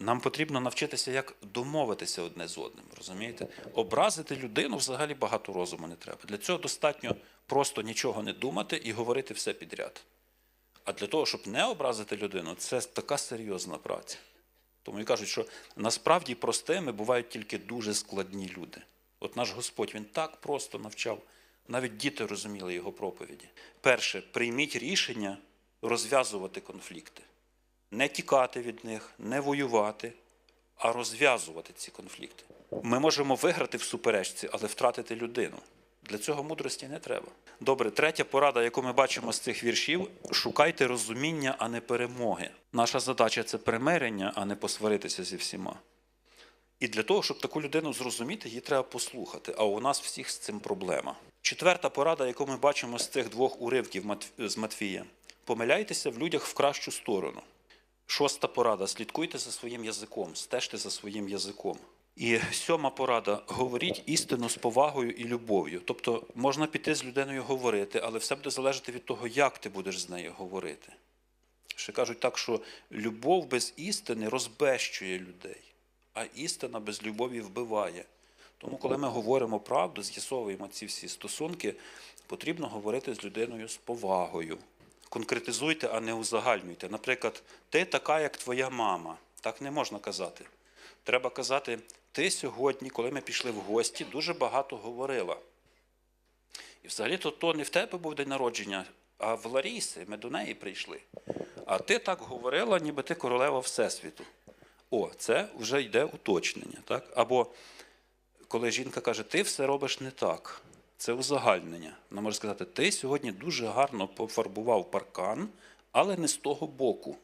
Нам потрібно навчитися, як домовитися одне з одним. Розумієте? Образити людину взагалі багато розуму не треба. Для цього достатньо просто нічого не думати і говорити все підряд. А для того, щоб не образити людину, це така серйозна праця. Тому і кажуть, що насправді простими бувають тільки дуже складні люди. От наш Господь він так просто навчав, навіть діти розуміли його проповіді. Перше, прийміть рішення розв'язувати конфлікти, не тікати від них, не воювати, а розв'язувати ці конфлікти. Ми можемо виграти в суперечці, але втратити людину. Для цього мудрості не треба. Добре, третя порада, яку ми бачимо з цих віршів: шукайте розуміння, а не перемоги. Наша задача це примирення, а не посваритися зі всіма. І для того, щоб таку людину зрозуміти, її треба послухати. А у нас всіх з цим проблема. Четверта порада, яку ми бачимо з цих двох уривків з Матвія: помиляйтеся в людях в кращу сторону. Шоста порада: слідкуйте за своїм язиком, стежте за своїм язиком. І сьома порада: говоріть істину з повагою і любов'ю. Тобто можна піти з людиною говорити, але все буде залежати від того, як ти будеш з нею говорити. Ще кажуть так, що любов без істини розбещує людей, а істина без любові вбиває. Тому, коли ми говоримо правду, з'ясовуємо ці всі стосунки, потрібно говорити з людиною з повагою. Конкретизуйте, а не узагальнюйте. Наприклад, ти така, як твоя мама. Так не можна казати. Треба казати, ти сьогодні, коли ми пішли в гості, дуже багато говорила. І взагалі то, то не в тебе був день народження, а в Ларіси, ми до неї прийшли. А ти так говорила, ніби ти королева Всесвіту. О, це вже йде уточнення. Так? Або коли жінка каже, ти все робиш не так, це узагальнення. Вона може сказати, ти сьогодні дуже гарно пофарбував паркан, але не з того боку.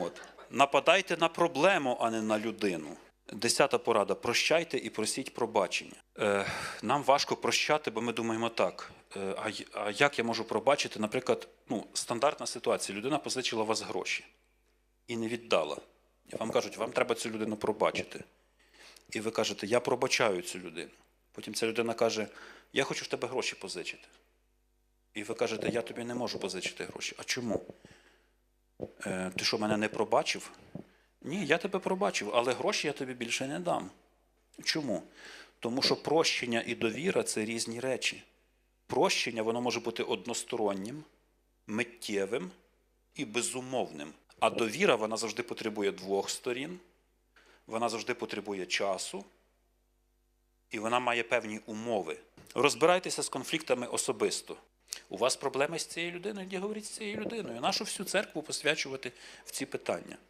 От. Нападайте на проблему, а не на людину. Десята порада: прощайте і просіть пробачення. Е, нам важко прощати, бо ми думаємо так. Е, а, як я можу пробачити? Наприклад, ну, стандартна ситуація: людина позичила вас гроші і не віддала. Вам кажуть, вам треба цю людину пробачити. І ви кажете, я пробачаю цю людину. Потім ця людина каже, я хочу в тебе гроші позичити. І ви кажете, я тобі не можу позичити гроші. А чому? Е, ти що, мене не пробачив? Ні, я тебе пробачив, але гроші я тобі більше не дам. Чому? Тому що прощення і довіра це різні речі. Прощення воно може бути одностороннім, миттєвим і безумовним. А довіра вона завжди потребує двох сторін, вона завжди потребує часу, і вона має певні умови. Розбирайтеся з конфліктами особисто. У вас проблеми з цією людиною, говоріть з цією людиною. Нашу всю церкву посвячувати в ці питання.